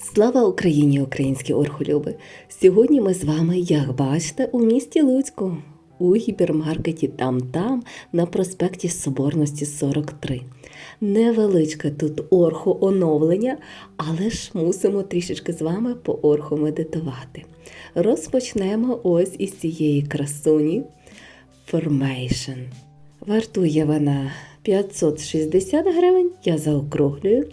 Слава Україні, українські орхолюби! Сьогодні ми з вами, як бачите, у місті Луцьку, у гіпермаркеті там-там на проспекті Соборності 43. Невеличке тут орхо оновлення, але ж мусимо трішечки з вами по орху медитувати. Розпочнемо ось із цієї красуні Formation. Вартує вона 560 гривень, я заокруглюю.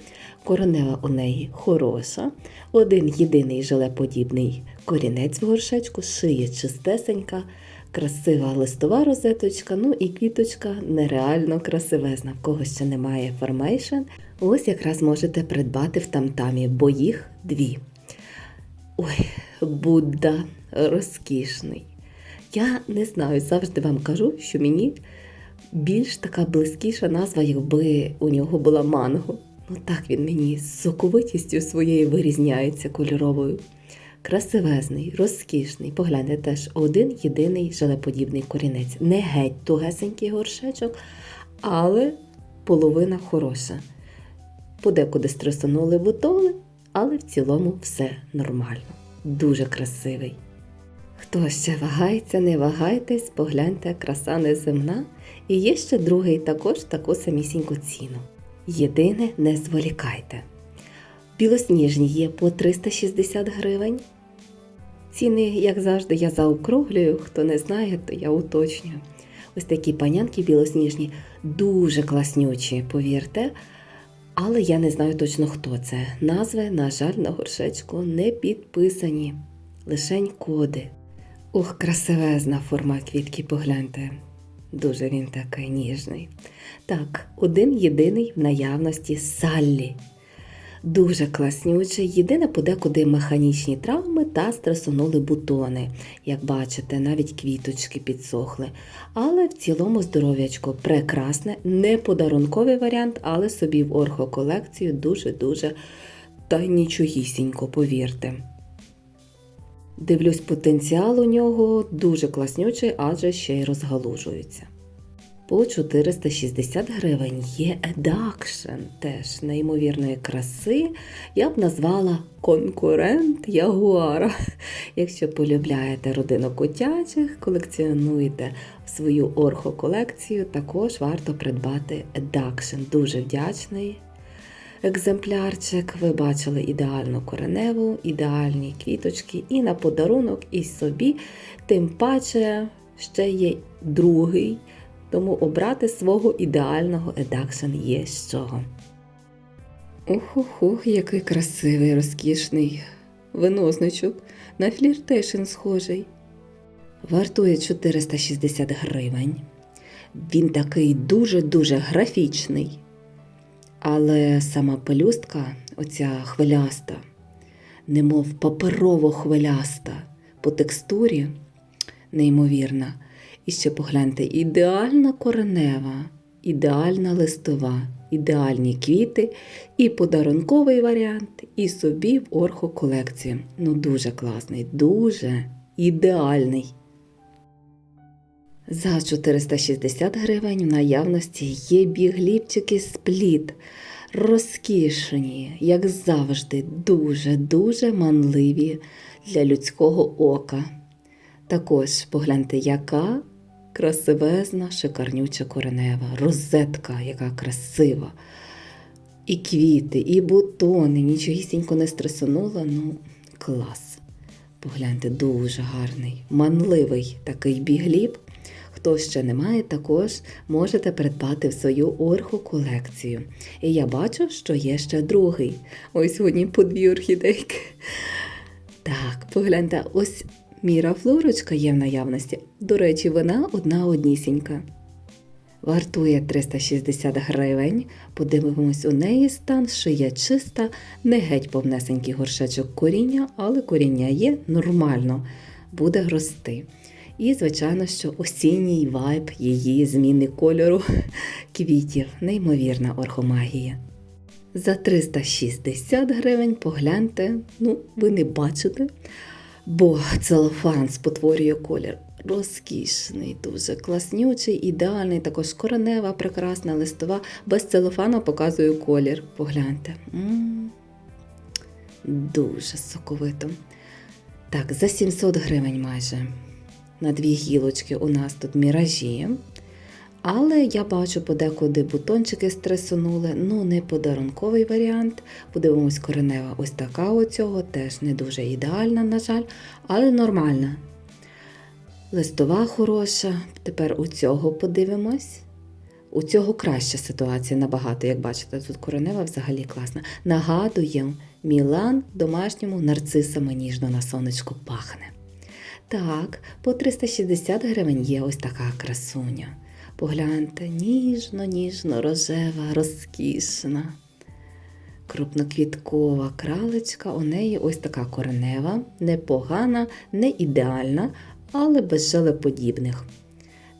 Коронева у неї хороша. Один єдиний жилеподібний корінець в горшечку, шиє чистесенька, красива листова розеточка, ну і квіточка нереально красивезна. В кого ще немає формейшн, ось якраз можете придбати в тамтамі, бо їх дві. Ой, Будда розкішний. Я не знаю, завжди вам кажу, що мені більш така близькіша назва, якби у нього була манго. Ну так він мені з соковитістю своєю вирізняється кольоровою. Красивезний, розкішний. Погляньте теж один єдиний желеподібний корінець. Не геть тугесенький горшечок, але половина хороша. Подекуди стресанули бутоли, але в цілому все нормально. Дуже красивий. Хто ще вагається, не вагайтесь, погляньте, краса неземна. І є ще другий також таку самісіньку ціну. Єдине, не зволікайте. Білосніжні є по 360 гривень. Ціни, як завжди, я заокруглюю. Хто не знає, то я уточнюю. Ось такі панянки білосніжні, дуже класнючі, повірте. Але я не знаю точно, хто це. Назви, на жаль, на горшечку не підписані. Лишень коди. Ух, красивезна форма квітки, погляньте. Дуже він такий ніжний. Так, один єдиний в наявності Саллі. Дуже класнючий, єдине подекуди механічні травми та стресонули бутони. Як бачите, навіть квіточки підсохли. Але в цілому здоров'ячко прекрасне, не подарунковий варіант, але собі в орхоколекцію дуже-дуже та нічогісінько, повірте. Дивлюсь, потенціал у нього дуже класнючий, адже ще й розгалужується. По 460 гривень є едакшн, теж неймовірної краси. Я б назвала конкурент Ягуара. Якщо полюбляєте родину котячих, колекціонуєте свою орхоколекцію, також варто придбати едакшн. Дуже вдячний екземплярчик. Ви бачили ідеальну кореневу, ідеальні квіточки і на подарунок, і собі. Тим паче ще є другий, тому обрати свого ідеального едакшн є з чого. Ух-ух-ух, який красивий, розкішний виносничок. На фліртейшн схожий. Вартує 460 гривень. Він такий дуже-дуже графічний. Але сама пелюстка, оця хвиляста, немов паперово хвиляста, по текстурі, неймовірна. І ще погляньте, ідеальна коренева, ідеальна листова, ідеальні квіти, і подарунковий варіант, і собі в орхоколекції. Ну, дуже класний, дуже ідеальний. За 460 гривень в наявності є бігліпчики спліт. Розкішні, як завжди, дуже-дуже манливі для людського ока. Також погляньте, яка красивезна, шикарнюча коренева, розетка, яка красива. І квіти, і бутони, нічогісінько не стресонула, ну, клас. Погляньте, дуже гарний, манливий такий бігліп. Хто ще не має, також можете придбати в свою орхоколекцію. І я бачу, що є ще другий. Ось сьогодні по дві орхідейки. Так, погляньте, ось міра флорочка є в наявності. До речі, вона одна однісінька. Вартує 360 гривень. Подивимось у неї стан, шия чиста, не геть повнесенький горшечок коріння, але коріння є нормально, буде рости. І, звичайно, що осінній вайб її зміни кольору квітів, неймовірна орхомагія. За 360 гривень погляньте, ну, ви не бачите, бо целофан спотворює колір. Розкішний, дуже класнючий, ідеальний, також коренева, прекрасна листова. Без целофану показую колір. Погляньте. М-м-м. Дуже соковито. Так, за 700 гривень майже. На дві гілочки у нас тут міражі. Але я бачу подекуди бутончики стресонули, ну не подарунковий варіант. Подивимось, коренева ось така у цього, теж не дуже ідеальна, на жаль, але нормальна. Листова хороша. Тепер у цього подивимось. У цього краща ситуація набагато, як бачите, тут коренева взагалі класна. Нагадує, Мілан домашньому нарцисами ніжно на сонечку пахне. Так, по 360 гривень є ось така красуня. Погляньте, ніжно, ніжно, рожева, розкішна. Крупноквіткова кралечка, у неї ось така коренева, непогана, не ідеальна, але без желеподібних.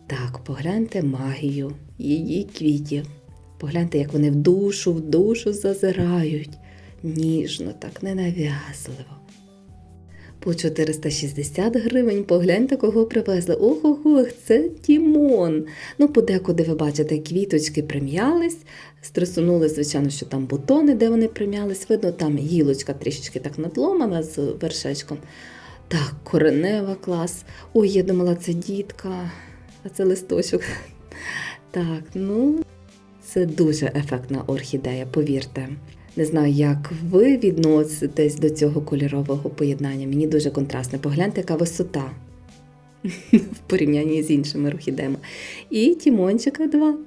Так, погляньте магію її квітів. Погляньте, як вони в душу, в душу зазирають. Ніжно, так ненав'язливо. По 460 гривень погляньте, кого привезли. Ох, ох, ох, це Тімон. Ну, подекуди ви бачите, квіточки прим'ялись, стресунули, звичайно, що там бутони, де вони прим'ялись. Видно, там гілочка трішечки так надломана з вершечком. Так, коренева клас. Ой, я думала, це дітка, а це листочок. Так, ну, це дуже ефектна орхідея, повірте. Не знаю, як ви відноситесь до цього кольорового поєднання. Мені дуже контрастне. Погляньте, яка висота в порівнянні з іншими орхідеями. І Тімончика 2.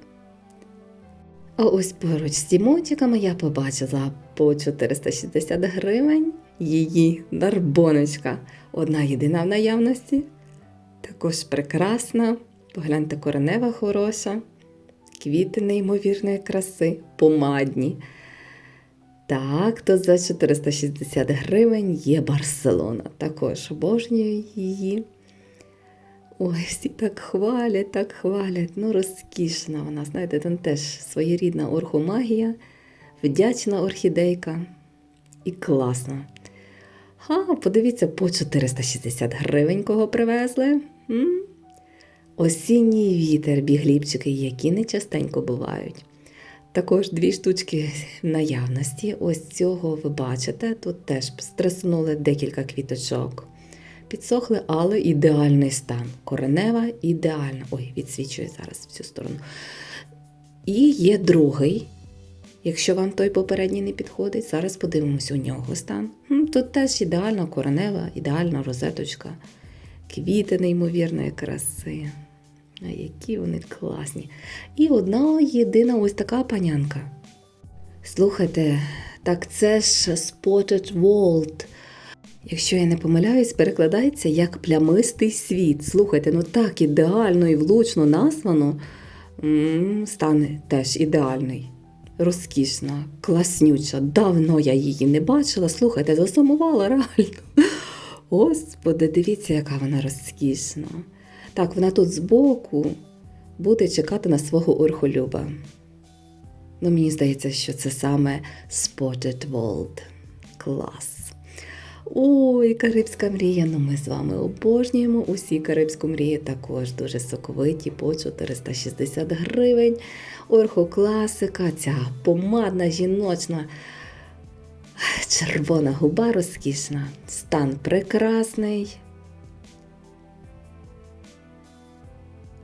А ось поруч з Тімончиками я побачила по 460 гривень її нарбоночка. Одна єдина в наявності. Також прекрасна. Погляньте, коренева хороша, квіти неймовірної краси, помадні. Так, то за 460 гривень є Барселона. Також обожнюю її. Ой, всі так хвалять, так хвалять. Ну, розкішна вона. Знаєте, там теж своєрідна орхомагія, вдячна орхідейка і класна. Ха, подивіться, по 460 гривень кого привезли. М? Осінній вітер, бігліпчики, які не частенько бувають. Також дві штучки наявності. Ось цього ви бачите. Тут теж стреснули декілька квіточок. Підсохли, але ідеальний стан. Коренева ідеальна. Ой, відсвічує зараз в цю сторону. І є другий. Якщо вам той попередній не підходить, зараз подивимось у нього стан. Тут теж ідеальна коренева, ідеальна розеточка, квіти неймовірної краси. А які вони класні. І одна єдина ось така панянка. Слухайте, так це ж Spotted World. Якщо я не помиляюсь, перекладається як плямистий світ. Слухайте, ну так ідеально і влучно названо. М, Стан теж ідеальний. Розкішна, класнюча. Давно я її не бачила. Слухайте, засумувала реально. Господи, дивіться, яка вона розкішна. Так, вона тут збоку буде чекати на свого орхолюба. Ну, мені здається, що це саме Spotted World. Клас. Ой, Карибська мрія. Ну ми з вами обожнюємо усі Карибську мрію. Також дуже соковиті по 460 гривень. Орхокласика, ця помадна жіночна. Червона губа розкішна. Стан прекрасний.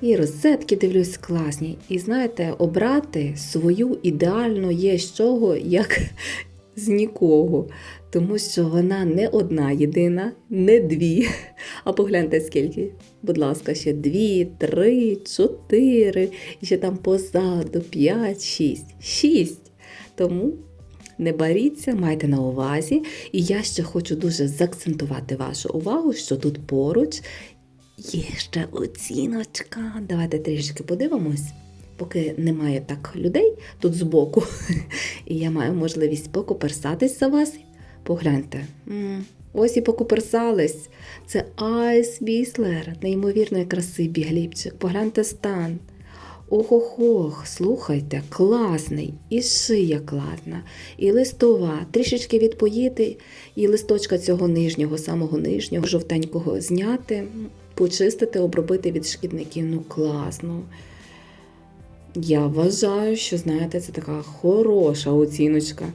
І розетки дивлюсь класні. І знаєте, обрати свою ідеально є з чого, як з нікого. Тому що вона не одна єдина, не дві. А погляньте скільки. Будь ласка, ще дві, три, чотири, і ще там позаду п'ять, шість. Шість. Тому не боріться, майте на увазі. І я ще хочу дуже заакцентувати вашу увагу, що тут поруч Є ще оціночка. Давайте трішки подивимось, поки немає так людей тут збоку. І я маю можливість покуперсатись за вас. Погляньте. Ось і покуперсались. Це Айс Віслер, неймовірної краси бігліпчик. Погляньте стан. Ох-ох-ох, слухайте, класний, і шия класна, і листова, трішечки відпоїти, і листочка цього нижнього, самого нижнього, жовтенького зняти, почистити, обробити від шкідників. Ну, класно. Я вважаю, що, знаєте, це така хороша оціночка.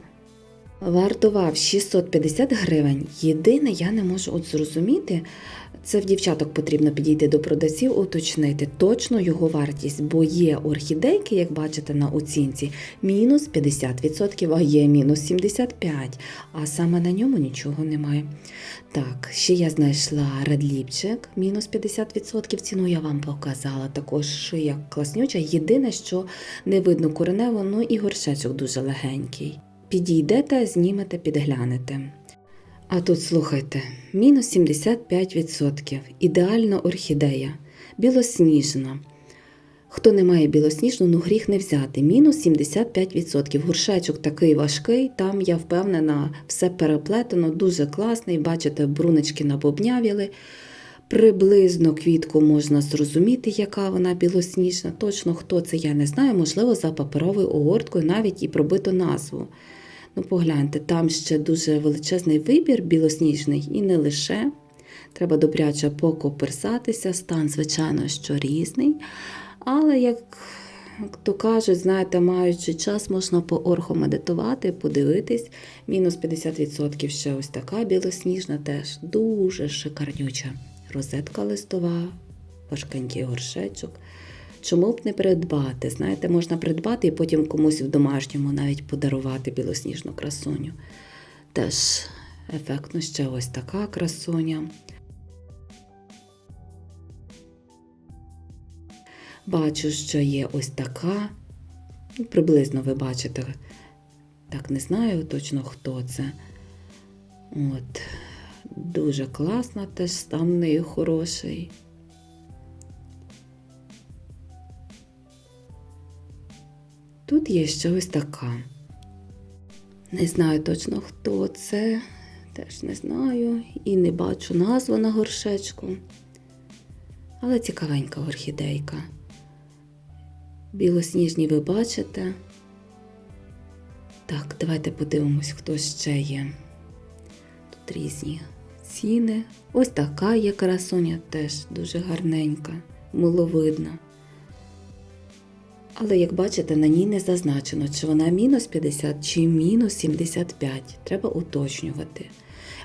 Вартував 650 гривень. Єдине, я не можу от зрозуміти, це в дівчаток потрібно підійти до продавців, уточнити точно його вартість, бо є орхідейки, як бачите на оцінці, мінус 50%, а є мінус 75%, а саме на ньому нічого немає. Так, ще я знайшла редліпчик, мінус 50%, ціну я вам показала. Також шия класнюча. Єдине, що не видно коренево, ну і горшечок дуже легенький. Підійдете, знімете, підглянете. А тут слухайте, мінус 75%. Ідеальна орхідея, білосніжна. Хто не має білосніжну, ну гріх не взяти. Мінус 75%. Горшечок такий важкий, там я впевнена, все переплетено, дуже класний. Бачите, бруночки набобнявіли. Приблизно квітку можна зрозуміти, яка вона білосніжна. Точно хто це, я не знаю. Можливо, за паперовою огорткою навіть і пробито назву. Ну, погляньте, там ще дуже величезний вибір білосніжний і не лише. Треба добряче покоперсатися, стан, звичайно, що різний. Але, як, то кажуть, знаєте, маючи час, можна поорхомедитувати, подивитись. Мінус 50% ще ось така білосніжна, теж дуже шикарнюча. Розетка листова, важкенький горшечок. Чому б не придбати? Знаєте, можна придбати і потім комусь в домашньому навіть подарувати білосніжну красуню. Теж ефектно ще ось така красуня. Бачу, що є ось така. Ну, Приблизно ви бачите. Так, не знаю точно, хто це. От. Дуже класна, теж стан в неї хороший. Тут є ще ось така. Не знаю точно, хто це, теж не знаю і не бачу назву на горшечку. Але цікавенька орхідейка. Білосніжні ви бачите. Так, давайте подивимось, хто ще є. Тут різні ціни. Ось така є красуня, теж дуже гарненька, миловидна. Але, як бачите, на ній не зазначено, чи вона мінус 50 чи мінус 75. Треба уточнювати.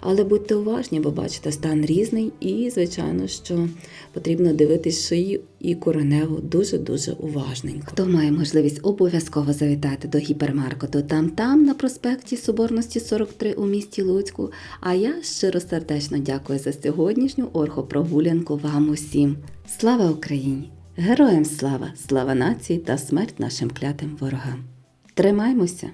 Але будьте уважні, бо бачите, стан різний, і, звичайно, що потрібно дивитись шию і кореневу дуже-дуже уважненько. Хто має можливість обов'язково завітати до гіпермаркету там-там на проспекті Соборності 43 у місті Луцьку. А я щиро сердечно дякую за сьогоднішню орхопрогулянку вам усім. Слава Україні! Героям слава, слава нації та смерть нашим клятим ворогам. Тримаймося!